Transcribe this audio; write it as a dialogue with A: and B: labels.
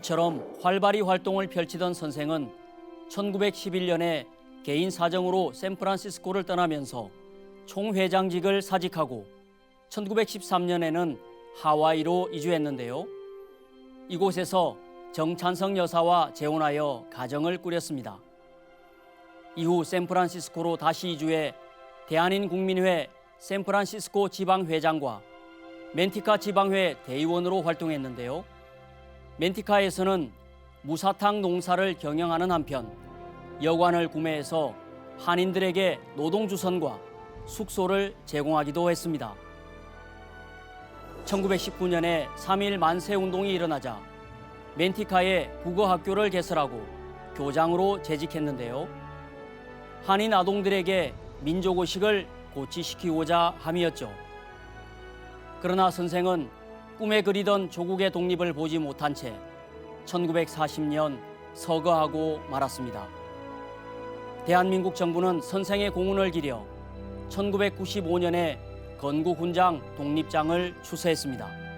A: 이처럼 활발히 활동을 펼치던 선생은 1911년에 개인 사정으로 샌프란시스코를 떠나면서 총회장직을 사직하고 1913년에는 하와이로 이주했는데요. 이곳에서 정찬성 여사와 재혼하여 가정을 꾸렸습니다. 이후 샌프란시스코로 다시 이주해 대한인 국민회 샌프란시스코 지방회장과 멘티카 지방회 대의원으로 활동했는데요. 멘티카에서는 무사탕 농사를 경영하는 한편 여관을 구매해서 한인들에게 노동주선과 숙소를 제공하기도 했습니다. 1919년에 3.1 만세 운동이 일어나자 멘티카에 국어학교를 개설하고 교장으로 재직했는데요. 한인 아동들에게 민족의식을 고취시키고자 함이었죠. 그러나 선생은 꿈에 그리던 조국의 독립을 보지 못한 채 1940년 서거하고 말았습니다. 대한민국 정부는 선생의 공훈을 기려 1995년에 건국훈장 독립장을 추서했습니다.